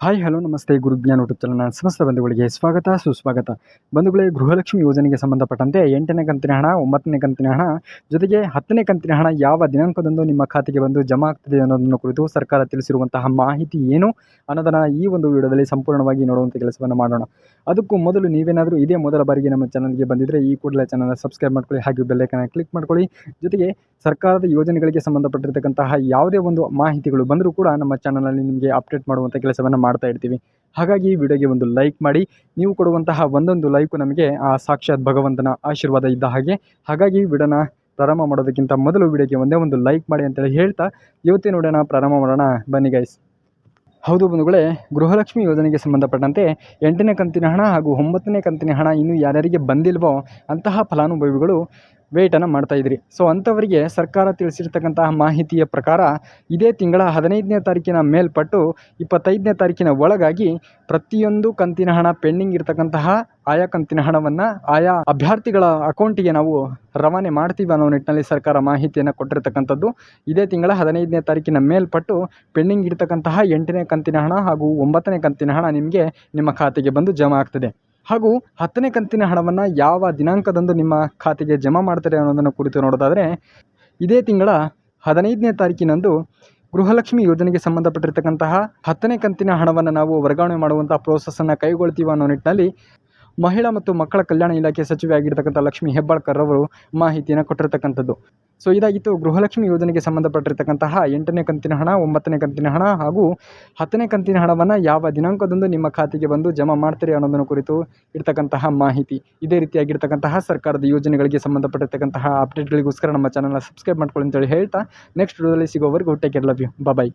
Hi hello ನಮಸ್ತೆ. ಗುರುಜ್ಞಾನ YouTube ಚಾನಲ್ನ ಸಮಸ್ತ ಬಂಧುಗಳಿಗೆ ಸ್ವಾಗತ, ಸುಸ್ವಾಗತ. ಬಂಧುಗಳೇ, ಗೃಹಲಕ್ಷ್ಮಿ ಯೋಜನೆಗೆ ಸಂಬಂಧಪಟ್ಟಂತೆ ಎಂಟನೇ ಕಂತಿನ ಹಣ, ಒಂಬತ್ತನೇ ಕಂತಿನ ಹಣ, ಜೊತೆಗೆ ಹತ್ತನೇ ಕಂತಿನ ಹಣ ಯಾವ ದಿನಾಂಕದಂದು ನಿಮ್ಮ ಖಾತೆಗೆ ಬಂದು ಜಮಾ ಆಗ್ತದೆ ಅನ್ನೋದನ್ನು ಕುರಿತು ಸರ್ಕಾರ ತಿಳಿಸಿರುವಂತಹ ಮಾಹಿತಿ ಏನು ಅನ್ನೋದನ್ನು ಈ ಒಂದು ವಿಡಿಯೋದಲ್ಲಿ ಸಂಪೂರ್ಣವಾಗಿ ನೋಡುವಂಥ ಕೆಲಸವನ್ನು ಮಾಡೋಣ. ಅದಕ್ಕೂ ಮೊದಲು ನೀವೇನಾದರೂ ಇದೇ ಮೊದಲ ಬಾರಿಗೆ ನಮ್ಮ ಚಾನಲ್ಗೆ ಬಂದಿದ್ದರೆ ಈ ಕೂಡಲೇ ಚಾನಲ್ನ ಸಬ್ಸ್ಕ್ರೈಬ್ ಮಾಡ್ಕೊಳ್ಳಿ, ಹಾಗೆ ಬೆಲ್ಲೈಕನ್ನ ಕ್ಲಿಕ್ ಮಾಡ್ಕೊಳ್ಳಿ. ಜೊತೆಗೆ ಸರ್ಕಾರದ ಯೋಜನೆಗಳಿಗೆ ಸಂಬಂಧಪಟ್ಟಿರ್ತಕ್ಕಂತಹ ಯಾವುದೇ ಒಂದು ಮಾಹಿತಿಗಳು ಬಂದರೂ ಕೂಡ ನಮ್ಮ ಚಾನಲಲ್ಲಿ ನಿಮಗೆ ಅಪ್ಡೇಟ್ ಮಾಡುವಂಥ ಕೆಲಸವನ್ನು ಮಾಡ್ತಾ ಇರ್ತೀವಿ. ಹಾಗಾಗಿ ಈ ವಿಡಿಯೋಗೆ ಒಂದು ಲೈಕ್ ಮಾಡಿ. ನೀವು ಕೊಡುವಂತಹ ಒಂದೊಂದು ಲೈಕು ನಮಗೆ ಆ ಸಾಕ್ಷಾತ್ ಭಗವಂತನ ಆಶೀರ್ವಾದ ಇದ್ದ ಹಾಗೆ. ಹಾಗಾಗಿ ವಿಡಿಯೋನ ಪ್ರಾರಂಭ ಮಾಡೋದಕ್ಕಿಂತ ಮೊದಲು ವಿಡಿಯೋಗೆ ಒಂದೇ ಒಂದು ಲೈಕ್ ಮಾಡಿ ಅಂತೇಳಿ ಹೇಳ್ತಾ ಇವತ್ತೇ ನೋಡೋಣ, ಪ್ರಾರಂಭ ಮಾಡೋಣ. ಬನ್ನಿ ಗೈಸ್ ಹೌದು ಬಂಧುಗಳೇ, ಗೃಹಲಕ್ಷ್ಮಿ ಯೋಜನೆಗೆ ಸಂಬಂಧಪಟ್ಟಂತೆ ಎಂಟನೇ ಕಂತಿನ ಹಣ ಹಾಗೂ ಒಂಬತ್ತನೇ ಕಂತಿನ ಹಣ ಇನ್ನೂ ಯಾರ್ಯಾರಿಗೆ ಬಂದಿಲ್ವೋ ಅಂತಹ ಫಲಾನುಭವಿಗಳು ವೇಟನ್ನು ಮಾಡ್ತಾ ಇದ್ರಿ. ಸೊ ಅಂಥವರಿಗೆ ಸರ್ಕಾರ ತಿಳಿಸಿರ್ತಕ್ಕಂತಹ ಮಾಹಿತಿಯ ಪ್ರಕಾರ ಇದೇ ತಿಂಗಳ ಹದಿನೈದನೇ ತಾರೀಕಿನ ಮೇಲ್ಪಟ್ಟು ಇಪ್ಪತ್ತೈದನೇ ತಾರೀಕಿನ ಒಳಗಾಗಿ ಪ್ರತಿಯೊಂದು ಕಂತಿನ ಹಣ ಪೆಂಡಿಂಗ್ ಇರತಕ್ಕಂತಹ ಆಯಾ ಕಂತಿನ ಹಣವನ್ನು ಆಯಾ ಅಭ್ಯರ್ಥಿಗಳ ಅಕೌಂಟಿಗೆ ನಾವು ರವಾನೆ ಮಾಡ್ತೀವಿ ಅನ್ನೋ ನಿಟ್ಟಿನಲ್ಲಿ ಸರ್ಕಾರ ಮಾಹಿತಿಯನ್ನು ಕೊಟ್ಟಿರ್ತಕ್ಕಂಥದ್ದು. ಇದೇ ತಿಂಗಳ ಹದಿನೈದನೇ ತಾರೀಕಿನ ಮೇಲ್ಪಟ್ಟು ಪೆಂಡಿಂಗ್ ಇರತಕ್ಕಂತಹ ಎಂಟನೇ ಕಂತಿನ ಹಣ ಹಾಗೂ ಒಂಬತ್ತನೇ ಕಂತಿನ ಹಣ ನಿಮಗೆ ನಿಮ್ಮ ಖಾತೆಗೆ ಬಂದು ಜಮಾ ಆಗ್ತದೆ. ಹಾಗೂ ಹತ್ತನೇ ಕಂತಿನ ಹಣವನ್ನು ಯಾವ ದಿನಾಂಕದಂದು ನಿಮ್ಮ ಖಾತೆಗೆ ಜಮಾ ಮಾಡ್ತಾರೆ ಅನ್ನೋದನ್ನು ಕುರಿತು ನೋಡೋದಾದರೆ, ಇದೇ ತಿಂಗಳ ಹದಿನೈದನೇ ತಾರೀಕಿನಂದು ಗೃಹಲಕ್ಷ್ಮಿ ಯೋಜನೆಗೆ ಸಂಬಂಧಪಟ್ಟಿರ್ತಕ್ಕಂತಹ ಹತ್ತನೇ ಕಂತಿನ ಹಣವನ್ನು ನಾವು ವರ್ಗಾವಣೆ ಮಾಡುವಂಥ ಪ್ರೋಸೆಸ್ಸನ್ನು ಕೈಗೊಳ್ತೀವಿ ಅನ್ನೋ ನಿಟ್ಟಿನಲ್ಲಿ ಮಹಿಳಾ ಮತ್ತು ಮಕ್ಕಳ ಕಲ್ಯಾಣ ಇಲಾಖೆ ಸಚಿವೆ ಆಗಿರ್ತಕ್ಕಂಥ ಲಕ್ಷ್ಮೀ ಹೆಬ್ಬಾಳ್ಕರ್ ಅವರು ಮಾಹಿತಿಯನ್ನು ಕೊಟ್ಟಿರ್ತಕ್ಕಂಥದ್ದು. ಸೊ ಇದಾಗಿತ್ತು ಗೃಹಲಕ್ಷ್ಮಿ ಯೋಜನೆಗೆ ಸಂಬಂಧಪಟ್ಟಿರ್ತಕ್ಕಂತಹ ಎಂಟನೇ ಕಂತಿನ ಹಣ, ಒಂಬತ್ತನೇ ಕಂತಿನ ಹಣ ಹಾಗೂ ಹತ್ತನೇ ಕಂತಿನ ಹಣವನ್ನು ಯಾವ ದಿನಾಂಕದಂದು ನಿಮ್ಮ ಖಾತೆಗೆ ಬಂದು ಜಮಾ ಮಾಡ್ತೀರಿ ಅನ್ನೋದನ್ನು ಕುರಿತು ಇರ್ತಕ್ಕಂತಹ ಮಾಹಿತಿ. ಇದೇ ರೀತಿಯಾಗಿರ್ತಕ್ಕಂತಹ ಸರ್ಕಾರದ ಯೋಜನೆಗಳಿಗೆ ಸಂಬಂಧಪಟ್ಟಿರ್ತಕ್ಕಂತಹ ಅಪ್ಡೇಟ್ಗಳಿಗೋಸ್ಕರ ನಮ್ಮ ಚಾನಲ್ನ ಸಬ್ಸ್ಕ್ರೈಬ್ ಮಾಡ್ಕೊಳ್ಳಿ ಅಂತೇಳಿ ಹೇಳ್ತಾ ನೆಕ್ಸ್ಟ್ ವಿಡಿಯೋದಲ್ಲಿ ಸಿಗೋವರೆಗೂ take care love you bye